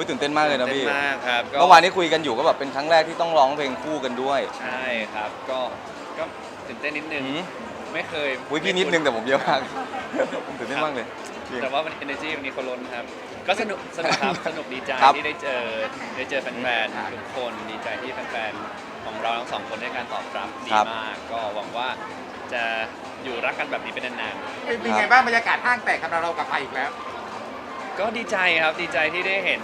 อุ้ยตื่นเต้นมากเลยนะเต้นพี่ มากครับก็เมื่อวานนี้คุยกันอยู่ก็แบบเป็นครั้งแรกที่ต้องร้องเพลงคู่กันด้วย ใช่ครับ ก็ก็ตื่นเต้นนิดนึง หืมไม่เคยอุ้ยพี่นิดนึงแต่ผมเยอะมากผมตื่นเต้นมากเลยจริงแต่ว่ามัน energy วันนี้เขาล้นครับ ก็สนุกสนุกครับ สนุกดีใจครับ ที่ได้เจอได้เจอแฟนๆทุกคนดีใจที่แฟนๆของเราทั้งสองคนได้การตอบรับดีมาก ก็หวังว่าจะอยู่รักกันแบบนี้เป็นนานเป็นเป็นไงบ้างบรรยากาศห้างแตกครับเราเรากลับมาอีกแล้วๆก็ดีใจครับดีใจที่ได้เห็น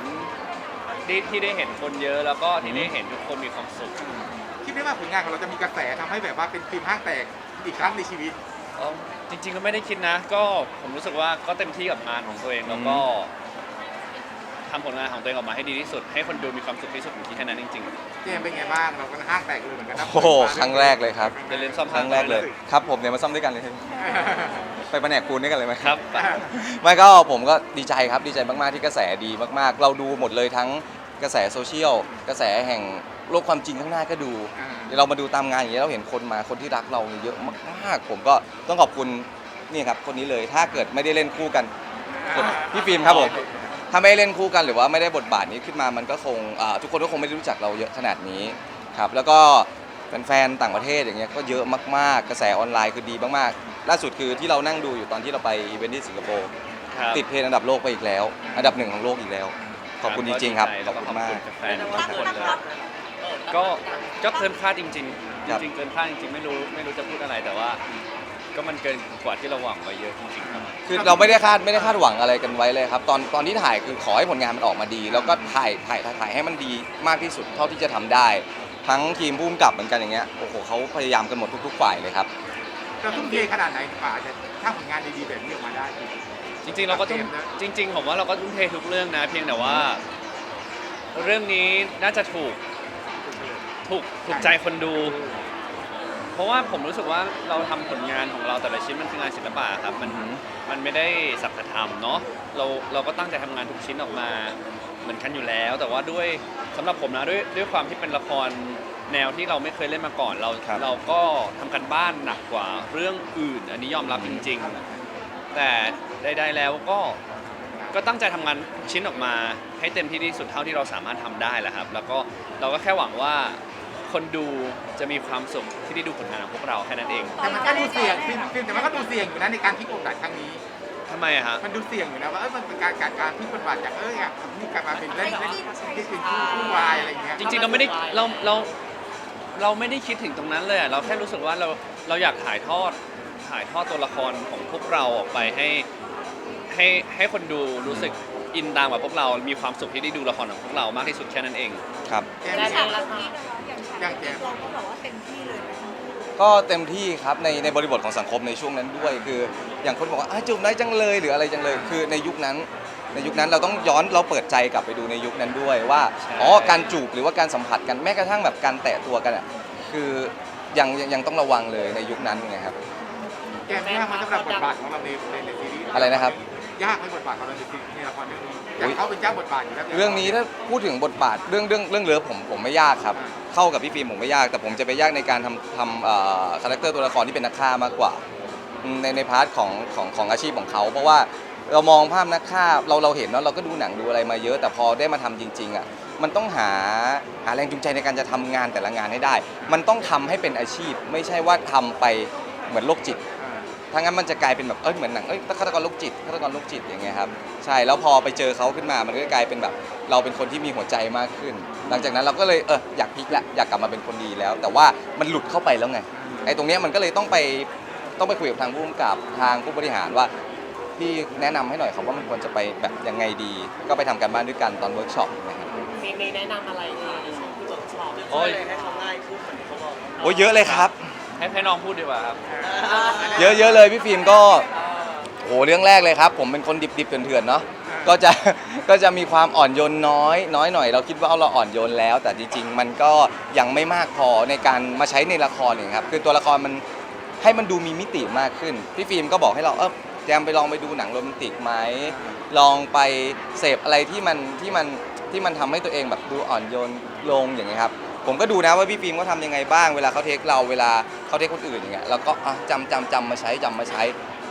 ที่ที่ได้เห็นคนเยอะแล้วก็ที่ได้เห็นทุกคนมีความสุขคิดไหมว่าผลงานของเราจะมีกระแสทำให้แบบว่าเป็นฟิล์มห้างแตกอีกครั้งในชีวิตเอ้าจริง ๆก็ไม่ได้คิดนะ ก็ผมรู้สึกว่าก็เต็มที่กับงานของตัวเองแล้วก็ทำผลงานของตัวเองออกมาให้ดีที่สุด ให้คนดูมีความสุขที่สุดผมคิดแค่นั้นจริงเจมส์เป็นไงบ้างเราก็ห้างแตกเลยเหมือนกันนะโอ้โหครั้งแรกเลยครับๆจะเล่นซ่อมครั้งแรกเลยครับผมเนี่ยมาซ่อมด้วยกันเลยไปแผนกปูนด้วยกันเลยไหมครับไปไม่ก็ผมก็ดีใจครับดีใจมากๆที่กระแสดีมากๆ เราดูหมดเลยทั้ง กระแสโซเชียลกระแสแห่งโลกความจริงข้างหน้าก็ดูอ่าเรามาดูตามงานอย่างเงี้ยเราเห็นคนมาคนที่รักเราเยอะมากๆผมก็ต้องขอบคุณนี่ครับคนนี้เลยถ้าเกิดไม่ได้เล่นคู่กันคนพี่ฟิล์มครับผมถ้าไม่ได้เล่นคู่กันหรือว่าไม่ได้บทบาทนี้ขึ้นมามันก็คงอ่าทุกคนก็คงไม่ได้รู้จักเราเยอะขนาดนี้ครับแล้วก็แฟนๆต่างประเทศอย่างเงี้ยก็เยอะมากๆ กระแสออนไลน์คือดีมากๆล่าสุดคือที่เรานั่งดูอยู่ตอนที่เราไปอีเวนท์ที่สิงคโปร์ครับติดเพลงอันดับโลกไปอีกแล้ว อันดับหนึ่งของโลกอีกแล้ว ขอบคุณจริงๆครับขแล้อวบก็คุณมาก แฟนๆทุกคนเลย ก็ก็เกินคาดจริงๆครับจริง ๆ เกินคาดจริงๆไม่รู้ไม่รู้จะพูดอะไรแต่ว่า ก็มันเกินกว่าที่เราหวังไว้เยอะจริงๆครับ คือเราไม่ได้คาดไม่ได้คาดหวังอะไรกันไว้เลยครับ ตอนตอนที่ถ่ายคือขอให้ผลงานมันออกมาดี แล้วก็ถ่ายถ่ายถ่ายถ่ายให้มันดีมากที่สุดเท่าที่จะทำได้ ทั้งทีมผู้กำกับเหมือนกันอย่างเงี้ยโอ้โหเขาพยายามกันหมดทุกๆฝ่ายเลยครับ เราทุ่มเทขนาดไหนกว่าจะสร้างผลงานดีๆแบบนี้ออกมาได้ จริงๆเราก็ทุ่มเกมนะจริง ๆ ผมว่าเราก็ทุ่มเททุกเรื่องนะ เพียงแต่ว่า เรื่องนี้น่าจะถูกถูกถูกใจคนดู เพราะว่าผมรู้สึกว่าเราทำผลงานของเราแต่ละชิ้นมันคืองานศิลปะครับมันอือหือมันไม่ได้สัจธรรมเนาะเราเราก็ตั้งใจทำงานทุกชิ้นออกมาเหมือนกันอยู่แล้ว แต่ว่าด้วยสำหรับผมนะด้วยด้วยความที่เป็นละครแนวที่เราไม่เคยเล่นมาก่อนเราครับเราก็ทำกันบ้านหนักกว่าเรื่องอื่น อันนี้ยอมรับจริง ๆ แต่ ใดๆแล้วก็ก็ตั้งใจทำงานทุกชิ้นออกมาให้เต็มที่ที่สุดเท่าที่เราสามารถทำได้แหละครับ แล้วก็เราก็แค่หวังว่าคนดูจะมีความสุขที่ได้ดูผลงานของพวกเราแค่นั้นเองแต่มันก็ดูเสี่ยงฟิล์มฟิล์มแต่มันก็ดูเสี่ยงอยู่นะในการพลิกบทบาทครั้งนี้ ทำไมอะฮะ มันดูเสี่ยงอยู่นะว่าเออมันเป็นการการการพลิกบทบาทจากเอออะนี่กลับมาเป็นเล่นเล่นที่เป็นคู่คู่วายอะไรอย่างเงี้ยจริงๆเราไม่ได้เราเราเราไม่ได้คิดถึงตรงนั้นเลยอะเราแค่รู้สึกว่าเราเราอยากถ่ายทอดถ่ายทอดตัวละครของพวกเราออกไปให้ ให้ให้คนดูรู้สึกอินตามกับพวกเรา มีความสุขที่ได้ดูละครของพวกเรามากที่สุดแค่นั้นเอง ครับแจมแต่ส์ฉากนี้อย่างแจมส์เราก็แบบว่าเต็มที่เลยนะทั้งคู่ก็เต็มที่ครับในในบริบทของสังคมในช่วงนั้นด้วย คือ อย่างคนบอกว่าอ้าวจูบได้จังเลยหรืออะไรจังเลย คือในยุคนั้น ในยุคนั้นเราต้องย้อนเราเปิดใจกลับไปดูในยุคนั้นด้วยว่าใช่ อ๋อการจูบหรือว่าการสัมผัสกันแม้กระทั่งแบบการแตะตัวกันอะคือยังยังยังต้องระวังเลยในยุคนั้นไงครับแจมส์ยากไหมันสำหรับบทบาทของเราในในในซีรีส์อะไรนะครับ ยากไหมบทบาทของเราในซีรีส์ในละครเรื่องนี้อย่างเขาเป็นเจ้าบทบาทอยู่แล้วเรื่องนี้ถ้าพูดถึงบทบาทเรื่องเรื่องเรื่องเลิฟผมผมไม่ยากครับ เข้ากับพี่ฟิล์มผมไม่ยากแต่ผมจะไปยากในการทำทำคาแรคเตอร์ตัวละครที่เป็นนักฆ่ามากกว่าอืมในในพาร์ทของของของอาชีพของเขา เพราะว่าเรามองภาพนักฆ่าเราเราเห็นเนาะเราก็ดูหนังดูอะไรมาเยอะ แต่พอได้มาทำจริง ๆอะมันต้องหาหาแรงจูงใจในการจะทำงานแต่ละงานให้ได้ มันต้องทำให้เป็นอาชีพ ไม่ใช่ว่าทำไปเหมือนโรคจิต ถ้างั้นมันจะกลายเป็นแบบ เอ้ย เหมือนหนัง เอ้ยฆาตกรโรคจิตฆาตกรโรคจิตอย่างเงี้ยครับ ใช่ แล้วพอไปเจอเขาขึ้นมา มันก็กลายเป็นแบบ เราเป็นคนที่มีหัวใจมากขึ้น หลังจากนั้นเราก็เลย เออ อยากพลิกละ อยากกลับมาเป็นคนดีแล้ว แต่ว่ามันหลุดเข้าไปแล้วไง ไอ้ตรงเนี้ยมันก็เลยต้องไป ต้องไปคุยกับทางผู้กำกับทางผู้บริหารว่า พี่แนะนำให้หน่อยครับว่ามันควรจะไปแบบยังไงดี ก็ไปทำกันบ้านด้วยกันตอนเวิร์กช็อปนะครับ มีมีแนะนำอะไรดีในช่วงที่เวิร์กช็อปโอ้ย ให้เขาง่ายขึ้นเหมือนที่เขาบอกโอ้ยเยอะเลยครับ ให้ให้น้องพูดดีกว่าครับเยอะเยอะเลยพี่ฟิล์มก็โหเรื่องแรกเลยครับ ผมเป็นคนดิบๆเถื่อนๆเนาะก็จะก็จะมีความอ่อนโยนน้อย น้อยหน่อยเราคิดว่าเราอ่อนโยนแล้ว แต่จริง ๆ มันก็ยังไม่มากพอในการมาใช้ในละครอย่างครับคือตัวละครมันให้มันดูมีมิติมากขึ้นพี่ฟิล์มก็บอกให้เราเออแจมไปลองไปดูหนังโรแมนติกไหมลองไปเสพอะไรที่มันที่มันที่มันทำให้ตัวเองแบบดูอ่อนโยนลงอย่างเงี้ยครับ ผมก็ดูนะว่าพี่ฟิล์มเขาทำยังไงบ้างเวลาเขาเทคเราเวลาเขาเทคคนอื่นอย่างเงี้ยเราก็อะจำจำจำมาใช้จำมาใช้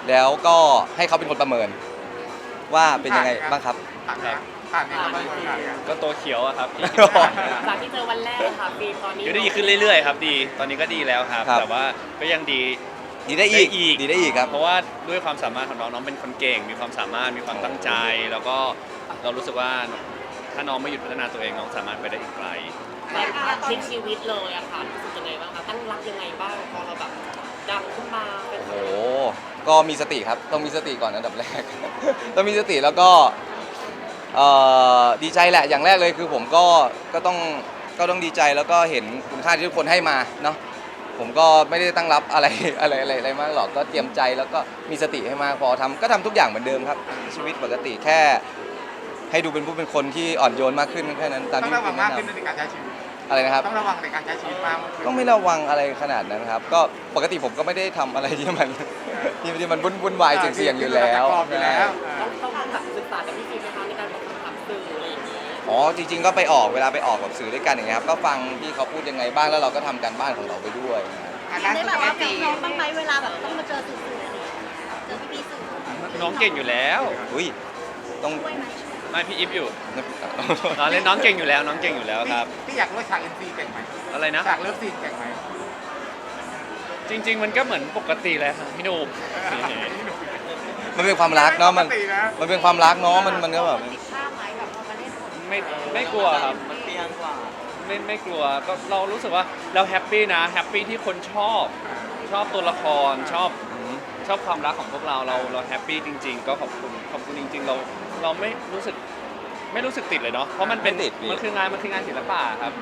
แล้วก็ให้เขาเป็นคนประเมิน ว่าเป็นยังไงบ้างครับฝากนะผ่านนี้ก็ไม่ผ่านกันก็ตัวเขียวอะครับที่จากที่เจอวันแรกค่ะฟิล์มตอนนี้เดี๋ยวได้ดีขึ้นเรื่อยๆครับดี ตอนนี้ก็ดีแล้วครับ ครับ แต่ว่าก็ยังดีดีได้อีกได้อีกดีได้อีกครับ เพราะว่าด้วยความสามารถของน้องน้องเป็นคนเก่ง มีความสามารถมีความตั้งใจ แล้วก็เรารู้สึกว่าถ้าน้องไม่หยุดพัฒนาตัวเองน้องสามารถไปได้อีกไกล ในพาร์ทพลิกชีวิตเลยอะค่ะรู้สึกยังไงบ้างคะตั้งรับยังไงบ้างพอเราแบบดังขึ้นมาเป็นโอ้โหก็มีสติครับ ต้องมีสติก่อนอันดับแรก ต้องมีสติแล้วก็เอ่อดีใจแหละอย่างแรกเลยคือผมก็ก็ต้องก็ต้องดีใจแล้วก็เห็นคุณค่าที่ทุกคนให้มาเนาะผมก็ไม่ได้ตั้งรับอะไร อะไรอะไรอะไรมากหรอกก็เตรียมใจแล้วก็มีสติให้มากพอทำก็ทำทุกอย่างเหมือนเดิมครับ ชีวิตปกติแค่ ให้ดูเป็นผู้เป็นคนที่อ่อนโยนมากขึ้นแค่นั้นตามต้องที่ระวัคุงณมากแนะขึ้นนำในการใช้ชีวิต อะไรนะครับ ต้องระวังในการใช้ชีวิตมากขึ้นก็ไม่ระวังอะไรขนาดนั้นครับ ก็ปกติผมก็ไม่ได้ทำอะไรที่มัน ที่ที่มันวุ่นวุ่นวายเสี่ยงๆอยู่แล้วกรอบอยู่แล้ว ต้องต้องแบบศึกษากับพี่ฟิล์มไหมคะในการตอบคำถามสื่ออะไรอย่างนี้อ๋อจริง ๆ ก็ไปออกเวลาไปออกกับสื่อด้วยกันอย่างเงี้ยครับก็ฟังที่เขาพูดยังไงบ้างแล้วเราก็ทำการบ้านของเราไปด้วยนะครับอันได้นั้นแบบแบว่าบเป็นน้องบ้างไหมเวลาแบบต้องมาเจอสื่อๆอะไรอย่างเงี้ยเจอพี่ๆสื่อน้องเก่งอยู่แล้ว อุ้ยต้องช่วยไหม ไม่พี่อิฟอยู่น้องเล่นน้องเก่งอยู่แล้วน้องเก่งอยู่แล้วครับ พี่อยากรู้ว่าฉากเอ็นซีเก่งไหมอะไรนะ ฉากเลิฟซีนเก่งไหมจริง ๆ มันก็เหมือนปกติเลยครับพี่หนุ่มมันเป็นความรักเนาะมันปกตินะมันเป็นความรักเนาะมันมันก็แบบติดภาพไหมแบบพอมาเล่นบทไม่ไม่กลัวครับมันเปียงกว่าไม่ไม่กลัวก็เรารู้สึกว่าเราแฮปปี้นะแฮปปี้ที่คนชอบชอบตัวละครชอบชอบความรักของพวกเราเราเราแฮปปี้จริง ๆ ก็ขอบคุณขอบคุณจริง ๆ เรา เราไม่รู้สึกไม่รู้สึกติดเลยเนาะเพราะมันเป็นไม่ติดพี่ มันคืองานมันคืองานศิลปะครับ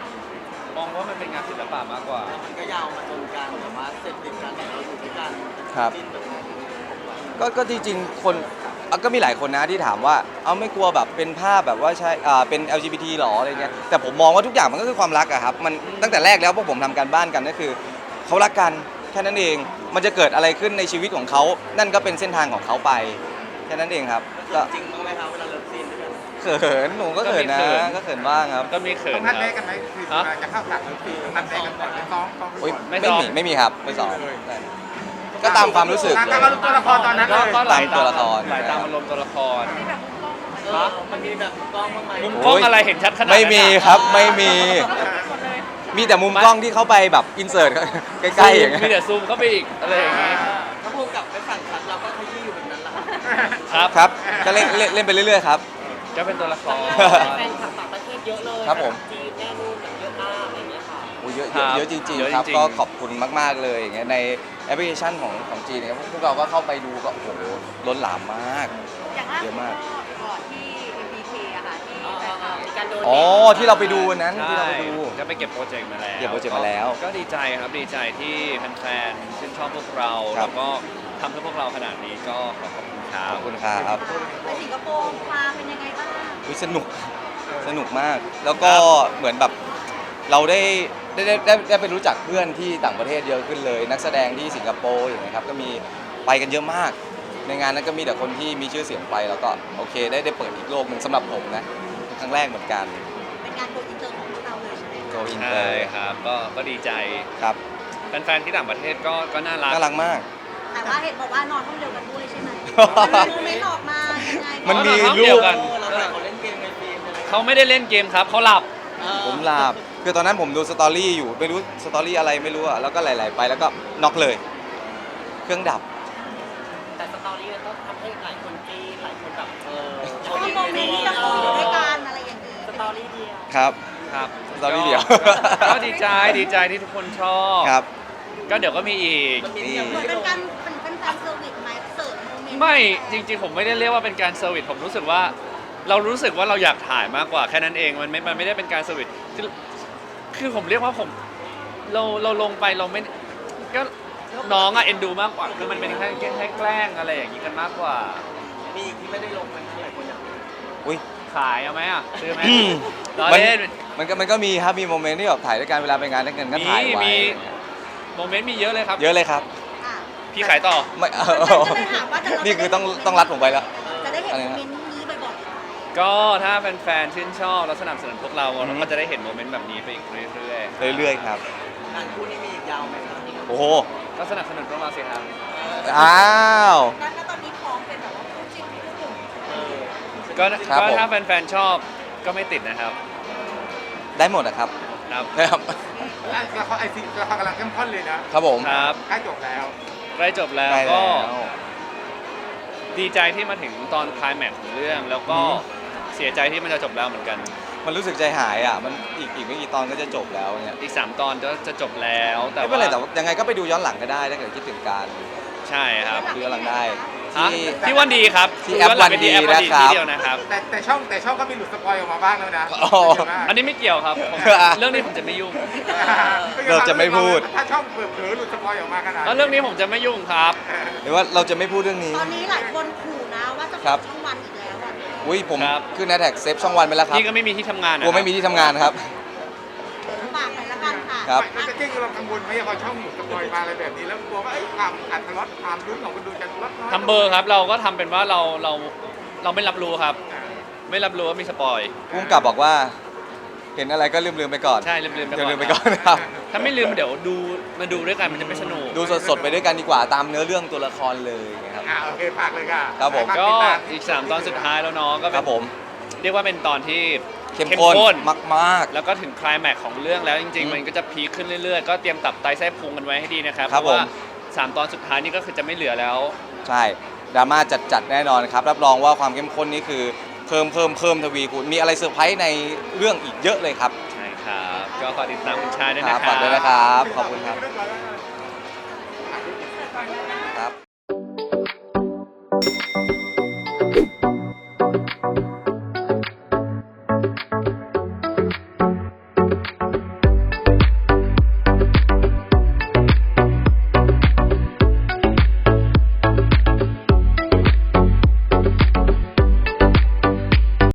มองว่ามันเป็นงานศิลปะมากกว่า มันก็ยาวมาจนการแบบว่าเสร็จติดกันแต่เราอยู่ด้วยกันครับ จิ้นแบบนี้ก็ก็จริงๆคนอะก็มีหลายคนนะที่ถามว่า เอาไม่กลัวแบบเป็นภาพแบบว่าใช่อ่าเป็น LGBT หรออะไรเงี้ยแต่ผมมองว่าทุกอย่างมันก็คือความรักอะครับมันตั้งแต่แรกแล้วพวกผมทำการบ้านกันก็คือเขารักกันแค่นั้นเอง มันจะเกิดอะไรขึ้นในชีวิตของเขานั่นก็เป็นเส้นทางของเขาไปแค่นั้นเองครับก็จริงบ้างไหมค เขินหนูก็เขินนะก็มีเขิน ก็เขินบ้างครับก็มีเขิต้นองคนัรัดบ แรกกันไหมคือฮะเวลาจะเข้าฉากเลิฟซีนต้องนัดแรกกันก่อนเป็นซ้อมซ้อมอุ๊ยไม่ไม่ซ้อมมีไม่มีครับไม่สอนเลยก็ตามความรู้สึกก็รู้ตัวละครตอนนั้นก็เลย ก็ไหลตามตัวละคร ไหลตามอารมณ์ตัวละครมีแบบมุมกล้องบ้างไหมเออมันมีแบบกล้องบ้างไหมมุมกล้องอะไรเห็นชัดขนาดนั้นไม่มีอะครับไม่มีก็คือหมดเลยมีแต่มุมกล้องที่เข้าไปแบบอินเสิร์ตใกล้ๆอย่างเงี้มียแต่ซูมเข้าไปอีกอะไรอย่างงี้ถ้าพูดกลับไปสั่งคัดเราก็ขยี้อยู่แบบนั้นแหละค่ะครับ ครับก็เล่นเล่นเล่นไปเรื่อยๆครับ ก็เป็นตัวละคร แฟนคลับต่างประเทศเยอะเลยครับผม จีนแม่นู่นแบบเยอะมากอะไรอย่างเงี้ยค่ะ โอ้เยอะครัเยอะบเยอะจริงเยอะๆครับจริงๆ ก็ขอบคุณมาก ๆ เลยอย่างเงี้ยในแอปพลิเคชันของของจีนเนี่ยพวกเราก็เข้าไปดูก็โอ้โหล้นหลามมาก อย่างล่าเยสุดอะมากก็ก่อนที่ MBK อะค่ะที่แฟนคลับ มีการโดนอ๋อ ที่เราไปดูวันนั้นที่เราใช่ไปดูก็ไปเก็บโปรเจกต์มาแล้วเก็บโปรเจกต์มาแล้วก็ดีใจครับดีใจที่แฟนๆชื่นชอบพวกเราครัแล้บวก็ทำเพื่อพวกเราขนาดนี้ก็ขอขอบคุณครัขบอบคุณครับ ไปสิงคโปร์มา อุ๊ยสนุกสนุกมาก แล้วก็เหมือนแบบเราได้ได้ได้ได้ได้ไปรู้จักเพื่อนที่ต่างประเทศเยอะขึ้นเลย นักแสดงที่สิงคโปร์อย่างเงี้ยครับก็มีไปกันเยอะมาก ในงานนั้นก็มีแต่คนที่มีชื่อเสียงไปแล้วก็โอเค ได้ได้เปิดอีกโลกหนึ่งสำหรับผมนะเป็นครั้งแรกเหมือนกันเป็นงานโกอินเตอร์ของพวกเราเลยใช่ไหมโกอินเตอใช่ร์ครับ ก็ก็ดีใจครับแฟนๆที่ต่างประเทศก็ก็น่ารักน่ารักมาก แต่ว่าเห็นบอกว่านอนห้องเดียวกันด้วยใช่ไหมมันมีโมเมนต์ออกมายังไงมันมีอ๋อรูเดียวปกัน เขาไม่ได้เล่นเกมครับเขาหลับ ผมหลับคือตอนนั้นผมดูสตอรี่อยู่ไม่รู้สตอรี่อะไรไม่รู้อะแล้วก็ไหลๆไปแล้วก็น็อกเลย เครื่องดับ แต่สตอรี่มันก็ทำให้หลายคนกรี๊ดหลายคนแบบเออเพราะว่าโมเมนต์ที่เราอยู่ด้วยกันอะไรอย่างนี้สตอรี่เดียวครับ ครับสตอรี่เดียว ก็ก็ดีใจดีใจที่ทุกคนชอบ ครับ ก็เดี๋ยวก็มีอีก มันมีที่ยังเหมืไม่อนได้เป็นลงการเป็นเป็นการเซอร์วิสไหมเสิร์ฟโมเมนต์ไม่จริงๆ ผมไม่ได้เรียกว่าเป็นการเซอร์วิสผมรู้สึกว่า เรารู้สึกว่าเราอยากถ่ายมากกว่าแค่นั้นเองมันไม่มันไม่ได้เป็นการเซอร์วิสคือคือผมเรียกว่าผมเราเราลงไปเราไม่ก็น้องอะเอ็นดูมากกว่าคือมันเป็นแค่แค่แค่แกล้งอะไรอย่างนี้กันมากกว่า มีอีกที่ไม่ได้ลงมันหลายคนอยากดูอุ้ย ขายเอาไหมอะซื้อไหมอืมล้อมันเล่น มันก็มันก็มีครับมีโมเมนต์ที่แบบถ่ายด้วยกันเวลาไปงานด้วยกันก็ถ่ายมีไว้มี โมเมนต์มีเยอะเลยครับ เยอะเลยครับอะพี่ขายต่อ ไม่ก็เลยถามว่าจะเรานี่คือต้องต้องรัดผมไปแล้ว จะได้เห็นอะไรโมนะเมนต์นี้บ่อยๆไหม ก็ถ้าแฟนๆชื่นชอบและสนับสนุนพวกเราอือฮึเราก็จะได้เห็นโมเมนต์แบบนี้ไปอีกเรื่อยๆเรื่อยๆครับ งานคู่นี้มีอีกยาวไหมครับโอ้โหก็สนับสนุนพวกเราสิครับ อ้าว แล้วแล้วตอนนี้พร้อมเป็นแบบว่าคู่จิ้นคู่หนุ่มเออใช่ก็ครับก็ผม ถ้าแฟนๆชอบก็ไม่ติดนะครับได้หมดนะครับครับนะครับละครไอซีละครกำลังเข้มข้นเลยนะครับผม ครับใกล้จบแล้วใกล้จบแล้วได้แล้ก็ว ดีใจที่มาถึงตอนคลายแม็กซ์ของเรื่อง แล้วก็อือฮึ เสียใจที่มันจะจบแล้วเหมือนกัน มันรู้สึกใจหายอะ มันอีกอีกไม่กี่ตอนก็จะจบแล้วเนี่ยอีก 3 ตอนจะจะจบแล้วแต่ไม่เป็นไรแต่ว่าว่ายังไงก็ไปดูย้อนหลังก็ได้ถ้าเกิดคิดถึงการใช่ครับดูย้อนหลังได้ฮะที่ ที่วันดีครับที่แอปย้นหลังไปที่แอปวัวันนดีดีนะครับ ที่เดียวนะครับ แต่แต่ช่องแต่ช่องก็มีหลุดสปอยออกมาบ้างแล้วนะอ๋ออันนี้ไม่เกี่ยวครับผมเรื่องนี้ผมจะไม่ยุ่งเราจะไม่พูด ถ้าช่องเปิดเผยหลุดสปอยออกมาขนาดแล้วเรื่องนี้ผมจะไม่ยุ่งครับ หรือว่าเราจะไม่พูดเรื่องนี้ ตอนนี้หลายคนขู่นะว่าจะครัปิบ ดช่องวันอีกแล้ว อะอุ้ยผมครับ ขึ้นแฮชแท็กเซฟช่องวันไปแล้วครับพี่ก็ไม่มีที่ทำงานนะกลัวไม่มีที่ทำงานครับ ฝากหน่อยละกันค่ะครับแล้วจะเจ๊งเรากังวลไหมพอช่องหลุดสปอยมาอะไรแบบนี้แล้วกลัวว่าไอ้ยความอัตลักษณ์ความลุ้นของคนดูจะลดน้อยทำเบอร์ครับเราก็ทำเป็นว่าเราเราเราไม่รับรู้ครับอ่าไม่รับรู้ว่ามีสปอย พุ่มกับบอกว่า เห็นอะไรก็ลืมลืมๆไปก่อน ใช่ลืมๆไปก่อนลืมๆไปก่อนนะครับ ถ้าไม่ลืมเดี๋ยวดูมาดูด้วยกันมันจะไม่สนุก ดูสดๆไปด้วยกันดีกว่าตามเนื้อเรื่องตัวละครเลยนะครับ อ่าโอเคฝากเลยค่ะครับผมฝาก็ติดตามอีก3ตอนสุดท้ายแล้วเน้องก็คเป็รันบผมเรียกว่าเป็นตอนที่ เข้มข้นมากแล้วก็ถึงไคลายแม็กซ์ของเรื่องแล้วจริง อืมๆ มันก็จะพีคขึ้นเรื่อยๆ ก็เตรียมตับไตไส้พุงกันไว้ให้ดีนะครับครับเพราะว่าผม สามตอนสุดท้ายนี่ก็คือจะไม่เหลือแล้วๆใช่ดราม่าจัดๆแน่นอนครับ รับรองว่าความเข้มข้นนี้คือเพิ่มเพิ่มเพิ่มทวีคูณมีอะไรเซอร์ไพรส์ในเรื่องอีกเยอะเลยครับใช่ครับ ก็ฝากติดตามคุณชายด้วยคนะรับครัฝากด้วยนะครับขอบคุณครับอะ